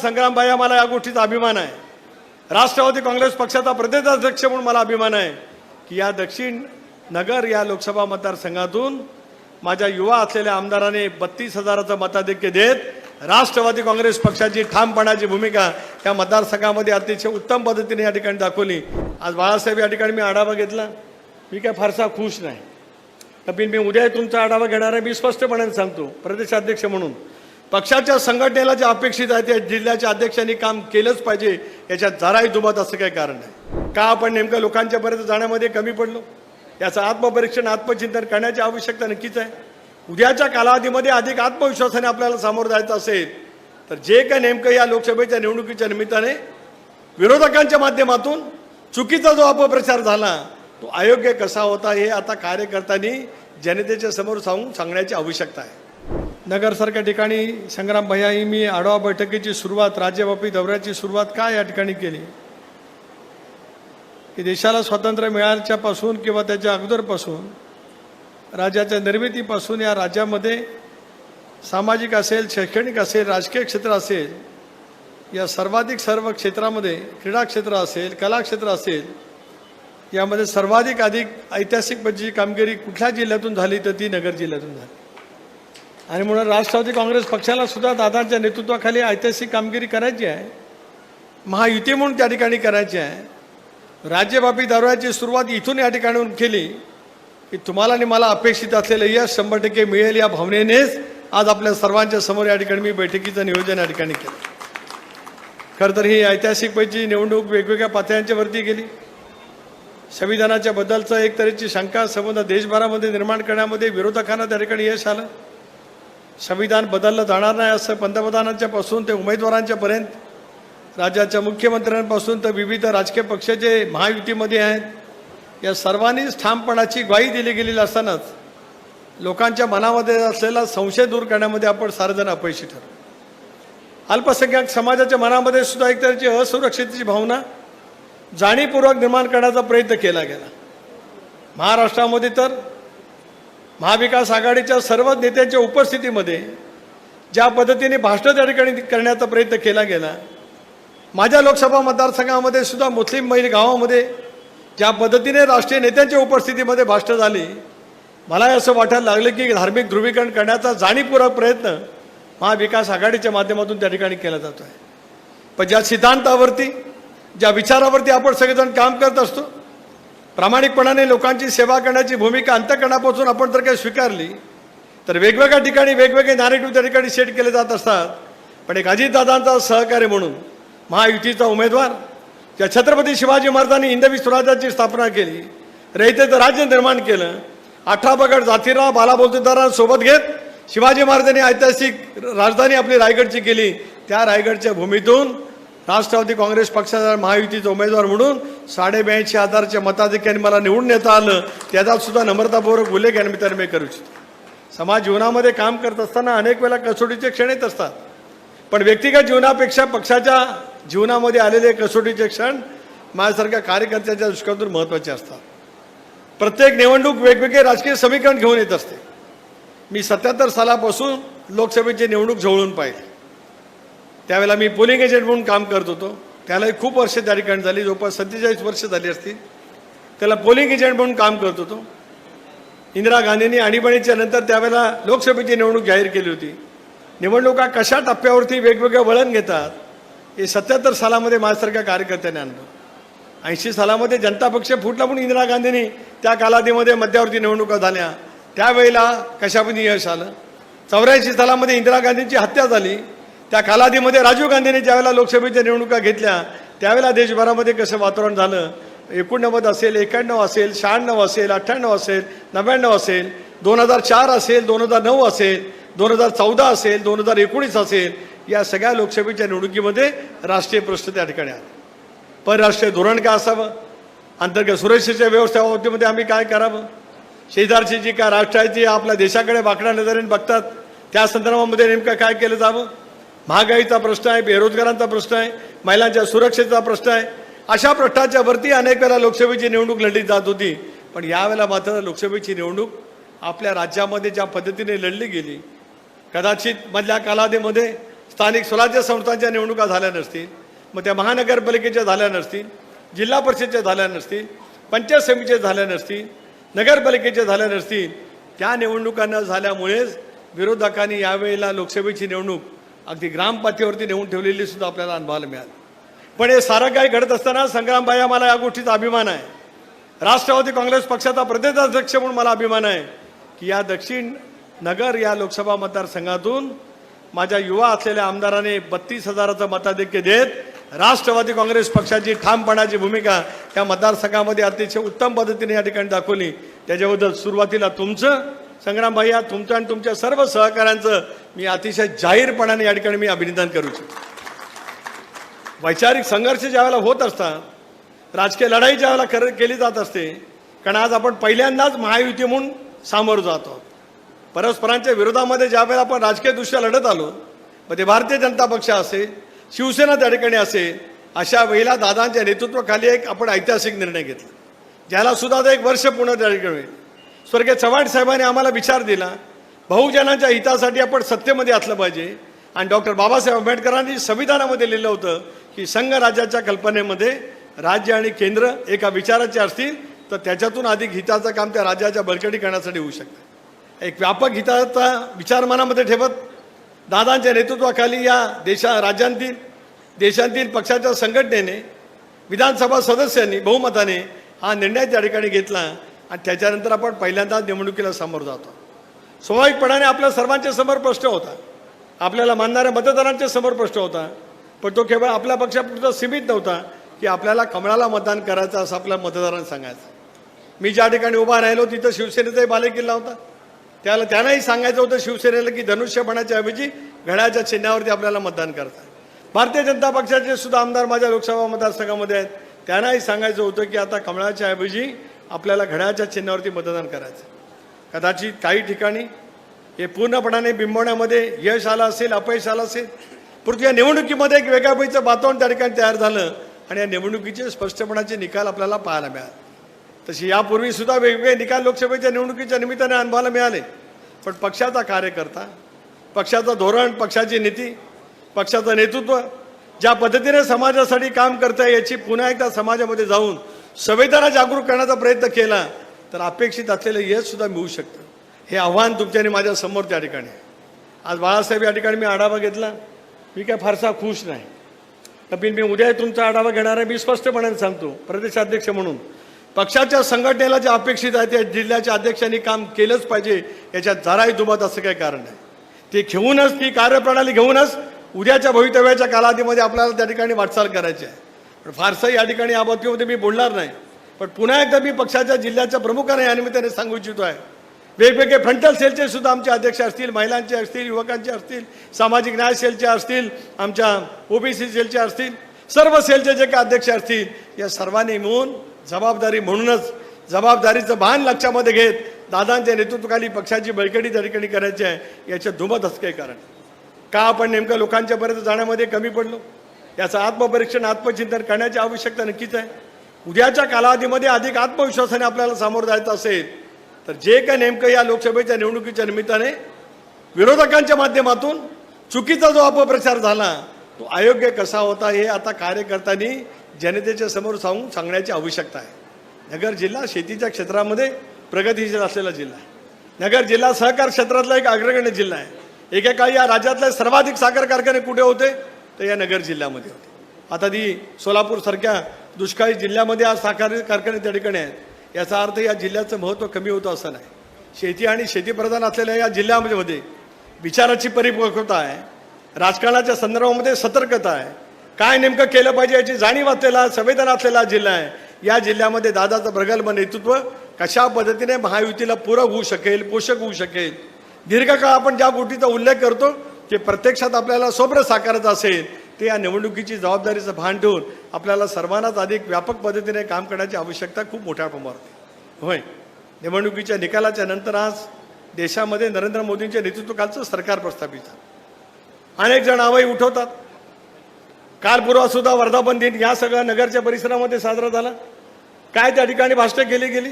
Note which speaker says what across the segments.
Speaker 1: संग्राम आम्हाला मला या गोष्टीचा अभिमान आहे. राष्ट्रवादी काँग्रेस पक्षाचा प्रदेशाध्यक्ष म्हणून मला अभिमान आहे की या दक्षिण नगर या लोकसभा मतदारसंघातून माझ्या युवा असलेल्या आमदाराने बत्तीस हजाराचं मताधिक्य देत राष्ट्रवादी काँग्रेस पक्षाची ठामपणाची भूमिका या मतदारसंघामध्ये अतिशय उत्तम पद्धतीने या ठिकाणी दाखवली. आज बाळासाहेब या ठिकाणी मी आढावा घेतला. मी काय फारसा खुश नाही. कपिल मी उद्या तुमचा आढावा घेणार आहे मी स्पष्टपणे सांगतो. प्रदेशाध्यक्ष म्हणून. पक्षाच्या संघटनेला जे अपेक्षित आहे त्या जिल्ह्याच्या अध्यक्षांनी काम केलंच पाहिजे. याच्यात जराही दुमत असं काही कारण नाही. का आपण नेमकं लोकांच्यापर्यंत जाण्यामध्ये कमी पडलो? याचं आत्मपरीक्षण आत्मचिंतन करण्याची आवश्यकता नक्कीच आहे. उद्याच्या कालावधीमध्ये अधिक आत्मविश्वासाने आपल्याला सामोरं जायचं असेल तर जे काय नेमकं या लोकसभेच्या निवडणुकीच्या निमित्ताने विरोधकांच्या माध्यमातून चुकीचा जो अपप्रचार झाला तो अयोग्य कसा होता हे आता कार्यकर्त्यांनी जनतेच्या समोर सांगून सांगण्याची आवश्यकता आहे. नगरसारख्या ठिकाणी संग्राम भैयाही मी आढावा बैठकीची सुरुवात राज्यव्यापी दौऱ्याची सुरुवात का या ठिकाणी केली? की देशाला स्वातंत्र्य मिळाल्याच्यापासून किंवा त्याच्या अगोदरपासून राज्याच्या निर्मितीपासून या राज्यामध्ये सामाजिक असेल शैक्षणिक असेल राजकीय क्षेत्र असेल या सर्वाधिक सर्व क्षेत्रामध्ये क्रीडा क्षेत्र असेल कला क्षेत्र असेल यामध्ये सर्वाधिक अधिक ऐतिहासिक म्हणजे कामगिरी कुठल्या जिल्ह्यातून झाली तर ती नगर जिल्ह्यातून झाली? आणि म्हणून राष्ट्रवादी काँग्रेस पक्षाला सुद्धा दादांच्या नेतृत्वाखाली ऐतिहासिक कामगिरी करायची आहे. महायुती म्हणून त्या ठिकाणी करायची आहे. राज्यव्यापी दौऱ्याची सुरुवात इथून या ठिकाणीहून केली की तुम्हाला आणि मला अपेक्षित असलेलं यश शंभर टक्के मिळेल या भावनेनेच आज आपल्या सर्वांच्या समोर या ठिकाणी मी बैठकीचं नियोजन या ठिकाणी केलं. खरं तर ही ऐतिहासिक पैकी निवडणूक वेगवेगळ्या पातळ्यांच्या वरती गेली. संविधानाच्या बद्दलचं एक तऱ्हेची शंका संबंध देशभरामध्ये निर्माण करण्यामध्ये विरोधकांना त्या ठिकाणी यश आलं. संविधान बदललं जाणार नाही असं पंतप्रधानांच्या पासून ते उमेदवारांच्यापर्यंत राज्याच्या मुख्यमंत्र्यांपासून तर विविध राजकीय पक्ष जे महायुतीमध्ये आहेत. या सर्वांनीच ठामपणाची ग्वाही दिली गेलेली असतानाच लोकांच्या मनामध्ये असलेला संशय दूर करण्यामध्ये आपण सारेजण अपयशी ठरलो. अल्पसंख्याक समाजाच्या मनामध्ये सुद्धा एक तऱ्हेची असुरक्षिततेची भावना जाणीवपूर्वक निर्माण करण्याचा प्रयत्न केला गेला. महाराष्ट्रामध्ये तर महाविकास आघाडीच्या सर्व नेत्यांच्या उपस्थितीमध्ये ज्या पद्धतीने भाषण त्या ठिकाणी करण्याचा प्रयत्न केला गेला माझ्या लोकसभा मतदारसंघामध्ये सुद्धा मुस्लिम महिला गावामध्ये ज्या पद्धतीने राष्ट्रीय नेत्यांच्या उपस्थितीमध्ये भाषणं झाली मला असं वाटायला लागलं की धार्मिक ध्रुवीकरण करण्याचा जाणीवपूर्वक प्रयत्न महाविकास आघाडीच्या माध्यमातून त्या ठिकाणी केला जातो आहे पण ज्या सिद्धांतावरती ज्या विचारावरती आपण सगळेजण काम करत असतो प्रामाणिकपणाने लोकांची सेवा करण्याची भूमिका अंतकरणापासून आपण जर काही स्वीकारली तर वेगवेगळ्या ठिकाणी वेगवेगळे नॅरेटिव्ह त्या ठिकाणी सेट केले जात असतात. पण एक अजितदादांचा सहकार्य म्हणून महायुतीचा उमेदवार ज्या छत्रपती शिवाजी महाराजांनी हिंदवी स्वराज्याची स्थापना केली. रयतेचं राज्य निर्माण केलं. अठरा बगड जातीराव बालाबोलतेदारांसोबत घेत शिवाजी महाराजांनी ऐतिहासिक राजधानी आपली रायगडची केली. त्या रायगडच्या भूमीतून राष्ट्रवादी काँग्रेस पक्षाचा महायुतीचा उमेदवार म्हणून साडेब्याऐंशी हजारच्या मताधिक्याने मला निवडून येता आलं त्याचा सुद्धा नम्रतापूर्वक उल्लेख या निमित्ताने मी करू इच्छितो समाज जीवनामध्ये काम करत असताना अनेक वेळा कसोटीचे क्षण येत असतात. पण व्यक्तिगत जीवनापेक्षा पक्षाच्या जीवनामध्ये आलेले कसोटीचे क्षण माझ्यासारख्या कार्यकर्त्याच्या दृष्टिकोनातून महत्त्वाचे असतात. प्रत्येक निवडणूक वेगवेगळे राजकीय समीकरण घेऊन येत असते. मी सत्याहत्तर सालापासून लोकसभेची निवडणूक जवळून पाहिली. त्यावेळेला मी पोलिंग एजंट म्हणून काम करत होतो. त्यालाही खूप वर्ष त्या ठिकाणी झाली जवळपास सत्तेचाळीस वर्ष झाली असतील. त्याला पोलिंग एजंट म्हणून काम करत होतो. इंदिरा गांधींनी आणीबाणीच्या नंतर त्यावेळेला लोकसभेची निवडणूक जाहीर केली होती. निवडणुका कशा टप्प्यावरती वेगवेगळं वळण घेतात हे सत्याहत्तर सालामध्ये माझ्यासारख्या कार्यकर्त्याने आणलं. ऐंशी सालामध्ये जनता पक्ष फुटला पण इंदिरा गांधींनी त्या कालावधीमध्ये मध्यावरती निवडणुका झाल्या. त्यावेळेला कशामध्ये यश आलं? चौऱ्याऐंशी सालामध्ये इंदिरा गांधींची हत्या झाली. त्या कालावधीमध्ये राजीव गांधींनी ज्यावेळेला लोकसभेच्या निवडणुका घेतल्या त्यावेळेला देशभरामध्ये कसं वातावरण झालं? एकोणनव्वद असेल एक्याण्णव असेल शहाण्णव असेल अठ्ठ्याण्णव असेल नव्याण्णव असेल दोन हजार चार असेल दोन हजार नऊ असेल दोन हजार चौदा असेल दोन हजार एकोणीस असेल या सगळ्या लोकसभेच्या निवडणुकीमध्ये राष्ट्रीय प्रश्न त्या ठिकाणी आले. परराष्ट्रीय धोरण काय असावं? अंतर्गत सुरक्षेच्या व्यवस्थेबाबतीमध्ये आम्ही काय करावं? शेजारची जी काय राष्ट्र आहे ती आपल्या देशाकडे वाकड्या नजरेने बघतात. त्या संदर्भामध्ये नेमकं काय केलं जावं? महागाईचा प्रश्न आहे बेरोजगारांचा प्रश्न आहे महिलांच्या सुरक्षेचा प्रश्न आहे. अशा प्रश्नाच्या वरती अनेक वेळा लोकसभेची निवडणूक लढली जात होती. पण यावेळेला मात्र लोकसभेची निवडणूक आपल्या राज्यामध्ये ज्या पद्धतीने लढली गेली कदाचित मधल्या कालावधीमध्ये स्थानिक स्वराज्य संस्थांच्या निवडणुका झाल्या नसतील मग त्या महानगरपालिकेच्या झाल्या नसतील जिल्हा परिषदच्या झाल्या नसतील पंचायत समितीच्या झाल्या नसतील नगरपालिकेच्या झाल्या नसतील त्या निवडणुकांना झाल्यामुळेच विरोधकांनी यावेळेला लोकसभेची निवडणूक अगदी ग्रामपातळीवरती नेऊन ठेवलेली सुद्धा आपल्याला अनुभवायला मिळाली. पण हे सारं काही घडत असताना संग्रामबाई मला या गोष्टीचा अभिमान आहे. राष्ट्रवादी काँग्रेस पक्षाचा प्रदेशाध्यक्ष म्हणून मला अभिमान आहे की या दक्षिण नगर या लोकसभा मतदारसंघातून माझ्या युवा असलेल्या आमदाराने बत्तीस हजाराचं मताधिक्य देत राष्ट्रवादी काँग्रेस पक्षाची ठामपणाची भूमिका या मतदारसंघामध्ये अतिशय उत्तम पद्धतीने या ठिकाणी दाखवली. त्याच्याबद्दल सुरुवातीला तुमचं संग्राम भैया तुमचं आणि तुमच्या सर्व सहकाऱ्यांचं मी अतिशय जाहीरपणाने या ठिकाणी मी अभिनंदन करू इच्छितो. वैचारिक संघर्ष ज्यावेळेला होत असतात राजकीय लढाई ज्यावेळेला खर केली जात असते कारण आज आपण पहिल्यांदाच महायुती म्हणून सामोरं जात आहोत. परस्परांच्या विरोधामध्ये ज्यावेळेला आपण राजकीयदृष्ट्या लढत आलो मग ते भारतीय जनता पक्ष असेल शिवसेना त्या ठिकाणी असेल अशा वेळेला दादांच्या नेतृत्वाखाली एक आपण ऐतिहासिक निर्णय घेतला. ज्याला सुद्धा आता एक वर्ष पूर्ण त्या ठिकाणी होईल स्वर्गीय चव्हाण साहेबांनी आम्हाला विचार दिला बहुजनांच्या हितासाठी आपण सत्तेमध्ये असलं पाहिजे. आणि डॉक्टर बाबासाहेब आंबेडकरांनी संविधानामध्ये लिहिलं होतं की संघराज्याच्या कल्पनेमध्ये राज्य आणि केंद्र एका विचाराचे असतील तर त्याच्यातून अधिक हिताचं काम त्या राज्याच्या बळकटी करण्यासाठी होऊ शकतं. एक व्यापक हिताचा विचार मनामध्ये ठेवत दादांच्या नेतृत्वाखाली या देशा राज्यांतील देशांतील पक्षाच्या संघटनेने विधानसभा सदस्यांनी बहुमताने हा निर्णय त्या ठिकाणी घेतला. आणि त्याच्यानंतर आपण पहिल्यांदा निवडणुकीला समोर जातो. स्वाभाविकपणाने आपल्या सर्वांच्या समोर प्रश्न होता. आपल्याला मानणाऱ्या मतदारांच्या समोर प्रश्न होता. पण तो केवळ आपल्या पक्षापुरता सीमित नव्हता की आपल्याला कमळाला मतदान करायचं असं आपल्या मतदारांना सांगायचं. मी ज्या ठिकाणी उभा राहिलो तिथं शिवसेनेचाही बालेकिल्ला होता. त्याला त्यांनाही सांगायचं होतं शिवसेनेला की धनुष्यपणाच्या ऐवजी घड्याच्या चिन्हावरती आपल्याला मतदान करता भारतीय जनता पक्षाचे सुद्धा आमदार माझ्या लोकसभा मतदारसंघामध्ये आहेत. त्यांनाही सांगायचं होतं की आता कमळाच्या ऐवजी आपल्याला घड्याच्या चिन्हावरती मतदान करायचं. कदाचित काही ठिकाणी हे पूर्णपणाने बिंबवण्यामध्ये यश आलं असेल अपयश आलं असेल परंतु या निवडणुकीमध्ये एक वेगळ्यापैचं वातावरण त्या ठिकाणी तयार झालं आणि या निवडणुकीचे स्पष्टपणाचे निकाल आपल्याला पाहायला मिळाले. तसे यापूर्वी सुद्धा वेगवेगळे निकाल लोकसभेच्या निवडणुकीच्या निमित्ताने अनुभवायला मिळाले. पण पक्षाचा कार्यकर्ता पक्षाचं धोरण पक्षाची नीती पक्षाचं नेतृत्व ज्या पद्धतीने समाजासाठी काम करतं याची पुन्हा एकदा समाजामध्ये जाऊन संवेदना जागरूक करण्याचा प्रयत्न केला तर अपेक्षित असलेलं यश सुद्धा मिळू शकतं. हे आव्हान तुमच्याने माझ्यासमोर त्या ठिकाणी आहे. आज बाळासाहेब या ठिकाणी मी आढावा घेतला. मी काय फारसा खुश नाही. कपिल मी उद्या तुमचा आढावा घेणार आहे मी स्पष्टपणे सांगतो. प्रदेशाध्यक्ष म्हणून. पक्षाच्या संघटनेला जे अपेक्षित आहे त्या जिल्ह्याच्या अध्यक्षांनी काम केलंच पाहिजे याच्यात जराही दुबत असं काही कारण नाही. ते घेऊनच ती कार्यप्रणाली घेऊनच उद्याच्या भवितव्याच्या कालावधीमध्ये आपल्याला त्या ठिकाणी वाटचाल करायची आहे. पण फारसं या ठिकाणी या बाबतीमध्ये मी बोलणार नाही. पण पुन्हा एकदा मी पक्षाच्या जिल्ह्याच्या प्रमुखांना या निमित्ताने सांगू इच्छितो आहे. वेगवेगळे फ्रंटल सेलचे सुद्धा आमचे अध्यक्ष असतील महिलांचे असतील युवकांचे असतील सामाजिक न्याय सेलचे असतील आमच्या ओबीसी सेलचे असतील सर्व सेलचे जे काही अध्यक्ष असतील या सर्वांनी मिळून जबाबदारी म्हणूनच जबाबदारीचं भान लक्षामध्ये घेत दादांच्या नेतृत्वाखाली पक्षाची बळकटी त्या ठिकाणी करायची आहे याच्या धुमत काही कारण. का आपण नेमकं लोकांच्यापर्यंत जाण्यामध्ये कमी पडलो? याचं आत्मपरीक्षण आत्मचिंतन करण्याची आवश्यकता नक्कीच आहे. उद्याच्या कालावधीमध्ये अधिक आत्मविश्वासाने आपल्याला सामोरं जायचं असेल तर जे काय नेमकं या लोकसभेच्या निवडणुकीच्या निमित्ताने विरोधकांच्या माध्यमातून चुकीचा जो अपप्रचार झाला तो अयोग्य कसा होता हे आता कार्यकर्त्यांनी जनतेच्या समोर सांगून सांगण्याची आवश्यकता आहे. नगर जिल्हा शेतीच्या क्षेत्रामध्ये प्रगतीशील असलेला जिल्हा आहे. नगर जिल्हा सहकार क्षेत्रातला एक अग्रगण्य जिल्हा आहे. एकेकाळी या राज्यातले सर्वाधिक साखर कारखाने कुठे होते? तर या नगर जिल्ह्यामध्ये. होते आता ती सोलापूरसारख्या दुष्काळी जिल्ह्यामध्ये आज साखर कारखाने त्या ठिकाणी आहेत. याचा अर्थ या जिल्ह्याचं महत्त्व कमी होतं असं नाही. शेती आणि शेतीप्रधान असलेल्या या जिल्ह्यामध्ये विचाराची परिपक्वता आहे. राजकारणाच्या संदर्भामध्ये सतर्कता आहे. काय नेमकं केलं पाहिजे याची जाणीव असलेला संवेदना असलेला जिल्हा आहे. या जिल्ह्यामध्ये दादाचं प्रगल्भ नेतृत्व कशा पद्धतीने महायुतीला पूरक होऊ शकेल पोषक होऊ शकेल? दीर्घकाळ आपण ज्या गोष्टीचा उल्लेख करतो ते प्रत्यक्षात आपल्याला स्वप्न साकारायचं असेल ते या निवडणुकीची जबाबदारीचं भान ठेवून आपल्याला सर्वांनाच अधिक व्यापक पद्धतीने काम करण्याची आवश्यकता खूप मोठ्या प्रमाणावर होय. निवडणुकीच्या निकालाच्या नंतर आज देशामध्ये नरेंद्र मोदींच्या नेतृत्वाखालचं सरकार प्रस्थापित आहे अनेक जण आवाई उठवतात. काल पूर्वा सुद्धा वर्धापन दिन या सगळ्या नगरच्या परिसरामध्ये साजरा झाला. काय त्या ठिकाणी भाषणं केली गेली?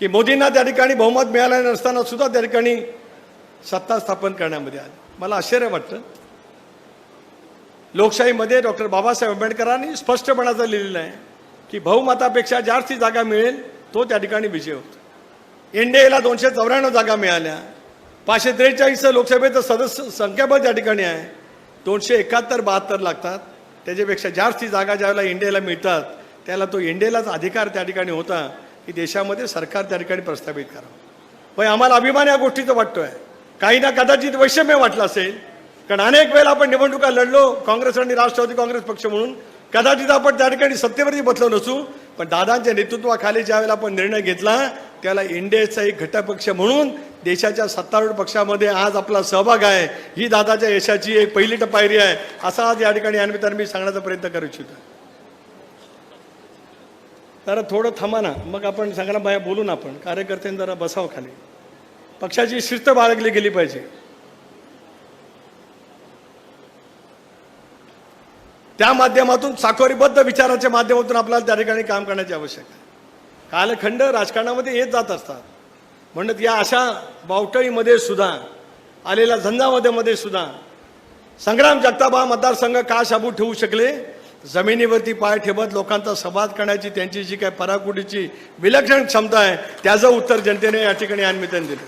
Speaker 1: की मोदींना त्या ठिकाणी बहुमत मिळालं नसताना सुद्धा त्या ठिकाणी सत्ता स्थापन करण्यामध्ये आली. मला आश्चर्य वाटतं. लोकशाहीमध्ये डॉक्टर बाबासाहेब आंबेडकरांनी स्पष्टपणाचं लिहिलेलं आहे की बहुमतापेक्षा जास्त जागा मिळेल तो त्या ठिकाणी विजय होतो. एनडीएला दोनशे चौऱ्याण्णव जागा मिळाल्या. पाचशे त्रेचाळीस लोकसभेचं सदस्य संख्याबळ त्या ठिकाणी आहे. दोनशे एकाहत्तर बहात्तर लागतात. त्याच्यापेक्षा जास्ती जागा ज्यावेळेला इंडियाला मिळतात त्याला तो इंडियालाच अधिकार त्या ठिकाणी होता की देशामध्ये सरकार त्या ठिकाणी प्रस्थापित करावं. पण आम्हाला अभिमान या गोष्टीचा आहे काही ना कदाचित वैषम्य वाटलं असेल. कारण अनेक वेळेला आपण निवडणुका लढलो काँग्रेस आणि राष्ट्रवादी काँग्रेस पक्ष म्हणून. कदाचित आपण त्या ठिकाणी सत्तेवरती बसलो नसू पण दादांच्या नेतृत्वाखाली ज्या वेळेला आपण निर्णय घेतला त्याला एनडीएचा एक घटकपक्ष म्हणून देशाच्या सत्तारूढ पक्षामध्ये आज आपला सहभाग आहे. ही दादाच्या यशाची एक पहिली पायरी आहे. असा आज या ठिकाणी यानिमित्ताने मी सांगण्याचा प्रयत्न करू इच्छितो. जरा थोडं थांबा ना. मग आपण सगळ्यांना बाया बोलू ना आपण. कार्यकर्त्यांनी जरा बसावं खाली. पक्षाची शिस्त बाळगली गेली पाहिजे. त्या माध्यमातून साखोरीबद्ध विचाराच्या माध्यमातून आपल्याला त्या ठिकाणी काम करण्याची आवश्यक आहे. कालखंड राजकारणामध्ये येत जात असतात. म्हणत या अशा बावटळीमध्ये सुद्धा आलेल्या झंझामध्ये सुद्धा संग्राम जगताबा मतदारसंघ का शाबू ठेवू शकले जमिनीवरती पाय ठेवत लोकांचा संवाद करण्याची त्यांची जी काय पराकुटीची विलक्षण क्षमता आहे त्याचं उत्तर जनतेने या ठिकाणी अन्मितन दिलं.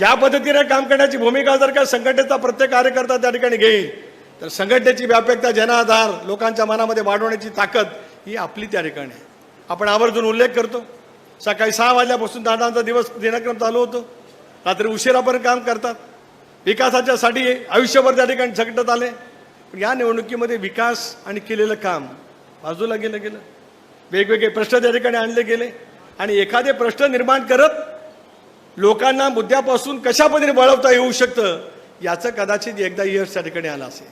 Speaker 1: या पद्धतीने काम करण्याची भूमिका जर का संघटनेचा प्रत्येक कार्यकर्ता त्या ठिकाणी घेईल तर संघटनेची व्यापकता जनाधार लोकांच्या मनामध्ये वाढवण्याची ताकद ही आपली त्या ठिकाणी आहे. आपण आवर्जून उल्लेख करतो. सकाळी सहा वाजल्यापासून दादांचा दिवस दिनक्रम चालू होतो. रात्री उशिरापर्यंत काम करतात. विकासाच्यासाठी आयुष्यभर त्या ठिकाणी झगडत आले. पण या निवडणुकीमध्ये विकास आणि केलेलं काम बाजूला गेलं गेलं. वेगवेगळे प्रश्न त्या ठिकाणी आणले गेले. आणि एखादे प्रश्न निर्माण करत लोकांना मुद्द्यापासून कशा पद्धतीने वळवता येऊ शकतं याचं कदाचित एकदा यश त्या ठिकाणी आलं असेल.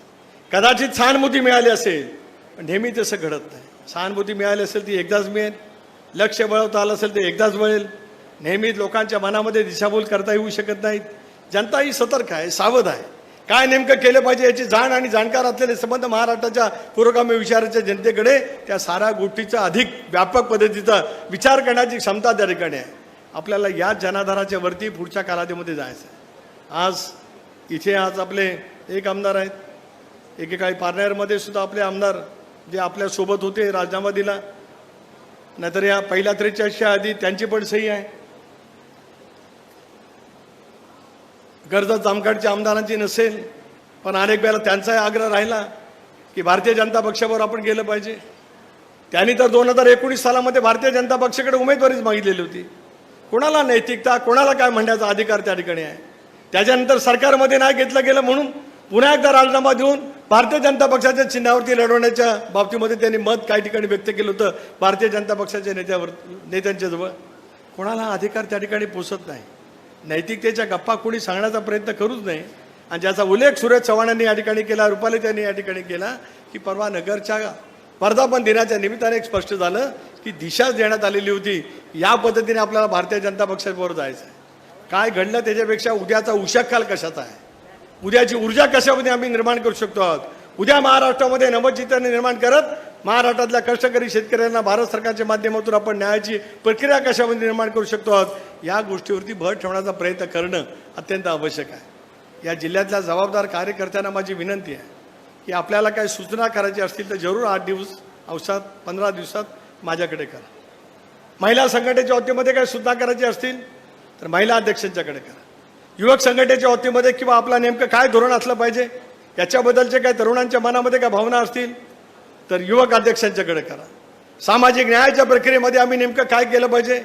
Speaker 1: कदाचित सहानुभूती मिळाली असेल पण नेहमी तसं घडत नाही. सहानुभूती मिळाली असेल ती एकदाच मिळेल. लक्ष वळवता आलं असेल ते एकदाच वळेल नेहमीच लोकांच्या मनामध्ये दिशाभूल करता येऊ शकत नाहीत. जनता ही सतर्क आहे सावध आहे. काय नेमकं केलं पाहिजे याची जाण आणि जाणकार असलेले संबंध महाराष्ट्राच्या पुरोगामी विचाराच्या जनतेकडे त्या साऱ्या गोष्टीचा अधिक व्यापक पद्धतीचा विचार करण्याची क्षमता त्या ठिकाणी आहे. आपल्याला याच जनाधाराच्या वरती पुढच्या कालावधीमध्ये जायचं आहे आज इथे आज आपले एक आमदार आहेत. एकेकाळी पारनेरमध्ये सुद्धा आपले आमदार जे आपल्यासोबत होते राजीनामा दिला नाहीतर या पहिल्या त्रेचाळीसच्या आधी त्यांची पण सही आहे. कर्जत जामखडच्या आमदारांची नसेल पण अनेक वेळेला त्यांचाही आग्रह राहिला की भारतीय जनता पक्षावर आपण गेलं पाहिजे. त्यांनी तर दोन हजार एकोणीस सालामध्ये भारतीय जनता पक्षाकडे उमेदवारीच मागितलेली होती. कोणाला नैतिकता कोणाला काय म्हणण्याचा अधिकार त्या ठिकाणी आहे? त्याच्यानंतर सरकारमध्ये नाही घेतलं गेलं म्हणून पुन्हा एकदा राजीनामा देऊन भारतीय जनता पक्षाच्या चिन्हावरती लढवण्याच्या बाबतीमध्ये त्यांनी मत काही ठिकाणी व्यक्त केलं होतं. भारतीय जनता पक्षाच्या नेत्यावर नेत्यांच्या जवळ. कोणाला अधिकार त्या ठिकाणी पोचत नाही. नैतिकतेच्या गप्पा कोणी सांगण्याचा प्रयत्न करूच नाही. आणि ज्याचा उल्लेख सुरेश चव्हाणांनी या ठिकाणी केला रुपाली त्यांनी या ठिकाणी केला की परवा नगरच्या वर्धापन दिनाच्या निमित्ताने एक स्पष्ट झालं की दिशाच देण्यात आलेली होती. या पद्धतीने आपल्याला भारतीय जनता पक्षाबरोबर जायचं आहे काय घडलं त्याच्यापेक्षा उद्याचा उशाकाल कशाचा आहे? उद्याची ऊर्जा कशामध्ये आम्ही निर्माण करू शकतो आहोत? उद्या महाराष्ट्रामध्ये नवचित्राने निर्माण करत महाराष्ट्रातल्या कष्टकरी शेतकऱ्यांना भारत सरकारच्या माध्यमातून आपण न्यायाची प्रक्रिया कशामध्ये निर्माण करू शकतो आहोत? या गोष्टीवरती भर ठेवण्याचा प्रयत्न करणं अत्यंत आवश्यक आहे. या जिल्ह्यातल्या जबाबदार कार्यकर्त्यांना माझी विनंती आहे. की आपल्याला काही सूचना करायची असतील तर जरूर आठ दिवस अवसात पंधरा दिवसात माझ्याकडे करा. महिला संघटनेच्या वतीमध्ये काही सूचना करायची असतील तर महिला अध्यक्षांच्याकडे करा. युवक संघटनेच्या वतीमध्ये किंवा आपला नेमकं काय धोरण असलं पाहिजे याच्याबद्दलचे काय तरुणांच्या मनामध्ये काय भावना असतील तर युवक अध्यक्षांच्याकडे करा. सामाजिक न्यायाच्या प्रक्रियेमध्ये आम्ही नेमकं काय केलं पाहिजे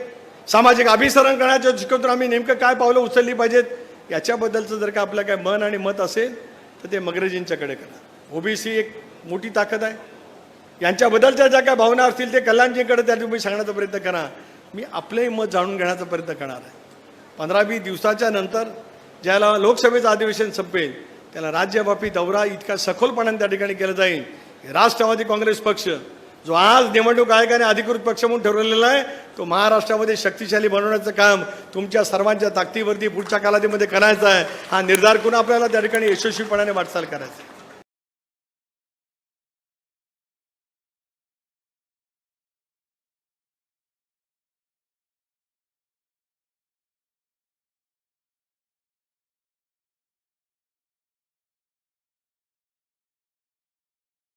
Speaker 1: सामाजिक अभिसरण करण्याच्या दृष्टीकोनातून आम्ही नेमकं काय पावलं उचलली पाहिजेत याच्याबद्दलचं जर का आपलं काय मन आणि मत असेल तर ते मगरजींच्याकडे करा. ओबीसी एक मोठी ताकद आहे. यांच्याबद्दलच्या ज्या काय भावना असतील ते कल्याणजींकडे त्या तुम्ही सांगण्याचा प्रयत्न करा. मी आपलंही मत जाणून घेण्याचा प्रयत्न करणार आहे. पंधरा वीस दिवसाच्या नंतर ज्याला लोकसभेचं अधिवेशन संपेल त्याला राज्यव्यापी दौरा इतका सखोलपणाने त्या ठिकाणी केला जाईल. राष्ट्रवादी काँग्रेस पक्ष जो आज निवडणूक आयोगाने अधिकृत पक्ष म्हणून ठरवलेला आहे तो महाराष्ट्रामध्ये शक्तिशाली बनवण्याचं काम तुमच्या सर्वांच्या ताकदीवरती पुढच्या कालावधीमध्ये करायचं आहे. हा निर्धार करून आपल्याला त्या ठिकाणी यशस्वीपणाने वाटचाल करायचा आहे?